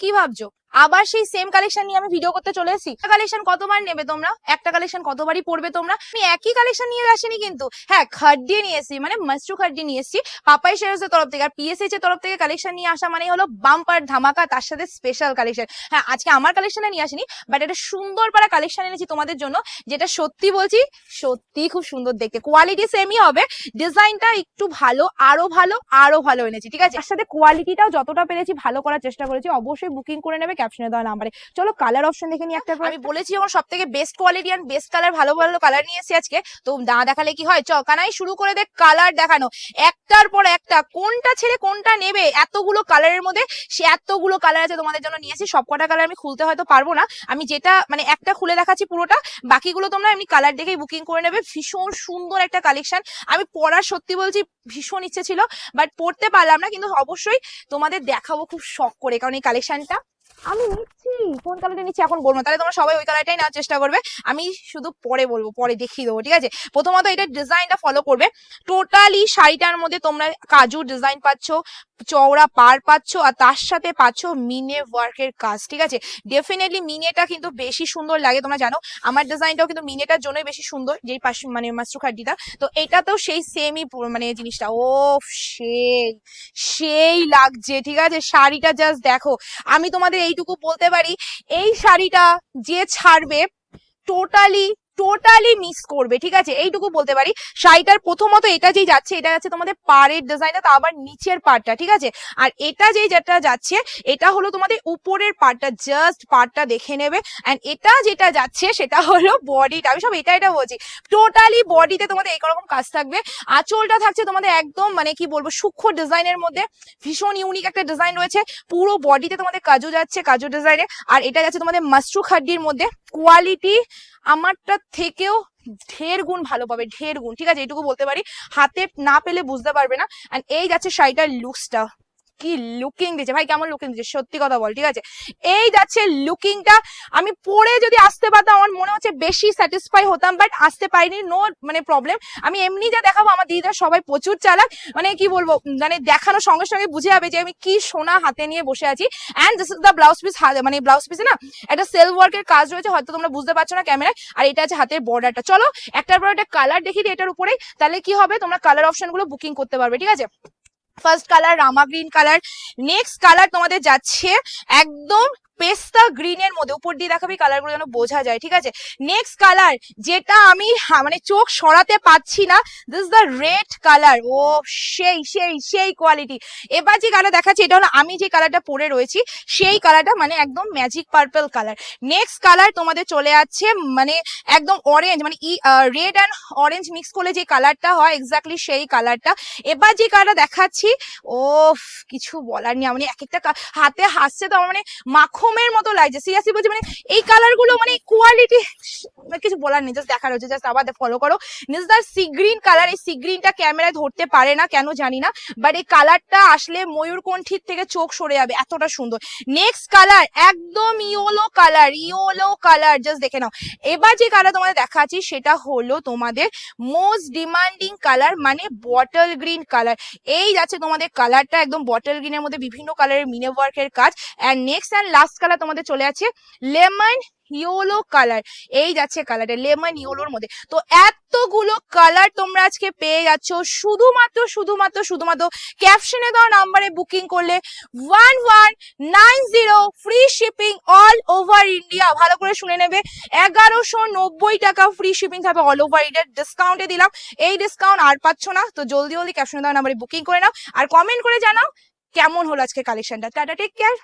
কি ভাবছ আবার সেই সেম কালেকশন নিয়ে আমি ভিডিও করতে চলে এসেছি। কালেকশন কতবার নেবে তোমরা? একটা কালেকশন কতবারই পড়বে তোমরা? আমি একই কালেকশন নিয়ে আসিনি কিন্তু। হ্যাঁ খাড্ডি নিয়ে এসেছি মানে মাস্টু খাড্ডি নিয়ে এসেছি। পাপাই শেয়ার্সের তরফ থেকে আর পিএসএইচ এর তরফ থেকে কালেকশন নিয়ে আসা মানে হলো বাম্পার ধামাকা, তার সাথে স্পেশাল কালেকশন হ্যাঁ আজকে আমার কালেকশনে নিয়ে আসিনি বাট এটা সুন্দর পারা কালেকশন এনেছি তোমাদের জন্য, যেটা সত্যি বলছি, সত্যি খুব সুন্দর দেখতে। কোয়ালিটি সেমই হবে ডিজাইনটা একটু ভালো, আরও ভালো আরও ভালো এনেছি, ঠিক আছে? তার সাথে কোয়ালিটিটাও যতটা পেরেছি ভালো করার চেষ্টা করেছি, অবশ্যই বুকিং করে নেবে ক্যাপশনে দেওয়া নাম্বারে চলো কালার অপশন দেখে নিই একটা আমি বলেছি আমার সব থেকে best quality and best colour ভালো ভালো কালার নিয়ে এসেছি আজকে। তো না দেখালে কি হয়? চ, কানাই, শুরু করে দেখ কালার দেখানো। একটার পর একটা, কোনটা ছেড়ে কোনটা নেবে? এতগুলো কালারের মধ্যে সে এতগুলো কালার আছে তোমাদের জন্য নিয়ে এসেছি। সব কটা কালার আমি খুলতে হয়তো পারব না। আমি যেটা মানে একটা খুলে দেখাচ্ছি পুরোটা। বাকিগুলো তোমরা এমনি কালার দেখেই বুকিং করে নেবে। ভীষণ সুন্দর একটা কালেকশন আমি পড়ার সত্যি বলছি, ভীষণ ইচ্ছে ছিল বাট পড়তে পারলাম না। কিন্তু অবশ্যই তোমাদের দেখাবো, খুব শখ করে। কারণ এই কালেকশনটা আমি নিচ্ছি কোন কালারটা নিচ্ছি, এখন বলব। তাহলে তোমরা সবাই ওই কালারটাই নেওয়ার চেষ্টা করবে। আমি শুধু পরে বলব, পরে দেখিয়ে দেবো, ঠিক আছে? প্রথমত এটা ডিজাইনটা ফলো করবে। টোটালি শাড়িটার মধ্যে তোমরা কাজু ডিজাইন পাচ্ছ, চওড়া পার পাচ্ছ, আর তার সাথে পাচ্ছ মিনে ওয়ার্কের কাজ, ঠিক আছে? ডেফিনেটলি মিনেটা কিন্তু বেশি সুন্দর লাগে, তোমরা জানো। আমার ডিজাইনটাও কিন্তু মিনেটার জন্যই বেশি সুন্দর, যেই পাশে মানে মাস্টু খাড্ডিটা তো এটাতেও সেই সেমই মানে জিনিসটা। ও সেই সেই লাগছে, ঠিক আছে? শাড়িটা জাস্ট দেখো। আমি তোমাদের এইটুকু বলতে পারি এই শাড়িটা যে ছাড়বে টোটালি টোটালি মিস করবে, ঠিক আছে? এইটুকু বলতে পারি। শাড়িটার প্রথমত এটা যেই যাচ্ছে, এটা যাচ্ছে তোমাদের পাড়ের ডিজাইনটা তা আবার নিচের পার্টটা ঠিক আছে? আর এটা যেই যেটা যাচ্ছে, এটা হলো তোমাদের উপরের পার্টটা জাস্ট পার্টটা দেখে নেবে। অ্যান্ড এটা যেটা যাচ্ছে, সেটা হলো বডিটা আমি সব এটা এটা বলছি। টোটালি বডিতে তোমাদের এইরকম কাজ থাকবে। আঁচলটা থাকছে তোমাদের একদম মানে কি বলব, সূক্ষ্ম ডিজাইনের মধ্যে। ভীষণ ইউনিক একটা ডিজাইন রয়েছে। পুরো বডিতে তোমাদের কাজু যাচ্ছে, কাজু ডিজাইনে আর এটা যাচ্ছে তোমাদের মাস্টু খাড্ডির মধ্যে। কোয়ালিটি আমারটা থেকেও ঢের গুণ ভালো পাবে, ঢের গুণ, ঠিক আছে? এইটুকু বলতে পারি। হাতে না পেলে বুঝতে পারবে না। এই যাচ্ছে শাড়িটার লুকসটা কি লুকিং দিচ্ছে ভাই, কেমন লুকিং দিচ্ছে সত্যি কথা বল, ঠিক আছে? এই যাচ্ছে লুকিংটা আমি পরে যদি আসতে পারতাম, আমার মনে হচ্ছে বেশি স্যাটিসফাই হতাম বাট আসতে পারিনি নো মানে প্রবলেম আমি এমনি যা দেখাবো, আমার দিদিরা সবাই প্রচুর চালাক। মানে কি বলব মানে দেখানোর সঙ্গে সঙ্গে বুঝে যাবে যে আমি কি সোনা হাতে নিয়ে বসে আছি। And this is the blouse piece মানে ব্লাউজ পিসে না, একটা সেল ওয়ার্কের কাজ রয়েছে, হয়তো তোমরা বুঝতে পারছ না ক্যামেরায়। আর এটা আছে হাতের বর্ডারটা চলো, একটার পর একটা কালার দিই এটার উপরেই। তাহলে কি হবে? তোমরা কালার অপশনগুলো বুকিং করতে পারবে, ঠিক আছে? First colour Rama green colour next colour তোমাদের যাচ্ছে একদম পেস্তা গ্রিনের মধ্যে, উপর দিয়ে দেখাবি কালারগুলো যেন বোঝা যায়, ঠিক আছে? নেক্সট কালার যেটা আমি হা- মানে চোখ সরাতে পাচ্ছি না দিস দ্য রেড কালার ও, সেই সেই সেই কোয়ালিটি এবার যে কালার দেখাচ্ছি, এটা হলো আমি যে কালারটা পরে রয়েছি, সেই কালারটা মানে একদম magic purple colour next colour তোমাদের চলে যাচ্ছে মানে একদম অরেঞ্জ মানে ই রেড অ্যান্ড অরেঞ্জ মিক্স করলে যে কালারটা হয় এক্স্যাক্টলি সেই কালারটা এবার যে কালারটা দেখাচ্ছি ও কিছু বলার নেই মানে এক একটা হাতে হাসছে তো মানে মানে মাখমের মতো লাগছে। সিরিয়াসলি বলছি মানে এই কালারগুলো মানে কোয়ালিটি কিছু বলার নেই জাস্ট দেখার হচ্ছে জাস্ট আবার ফলো করো। নিজদার সি গ্রিন কালার এই সি গ্রিনটা ক্যামেরায় ধরতে পারে না, কেন জানি না। বাট এই কালারটা আসলে ময়ূরকণ্ঠীর থেকে চোখ সরে যাবে, এতটা সুন্দর। নেক্সট কালার একদম yellow colour yellow colour just দেখে নাও। এবার যে কালার তোমাদের দেখাচ্ছি, সেটা হলো তোমাদের মোস্ট ডিমান্ডিং কালার মানে বটল গ্রিন কালার এই যাচ্ছে তোমাদের কালারটা একদম বটল গ্রিনের মধ্যে বিভিন্ন কালারের মিনে ওয়ার্কের কাজ। And next and last colour তোমাদের চলে আছে লেমন ইয়োলো কালার, এই যাচ্ছে কালারটা, লেমন ইয়োলোর মধ্যে। তো এতগুলো কালার তোমরা আজকে পেয়ে যাচ্ছ, শুধুমাত্র শুধুমাত্র শুধুমাত্র ক্যাপশনে দেওয়া নাম্বারে বুকিং করলে one one nine zero free shipping all over India ভালো করে শুনে নেবে, এগারোশো নব্বই টাকা ফ্রি শিপিং থাকবে অল ওভার ইন্ডিয়া ডিসকাউন্টে দিলাম, এই ডিসকাউন্ট আর পাচ্ছ না, তো জলদি জলদি ক্যাপশনে দেওয়া নাম্বারে বুকিং করে নাও। আর কমেন্ট করে জানাও, কেমন হলো আজকে কালেকশনটা টাটা টেক কেয়ার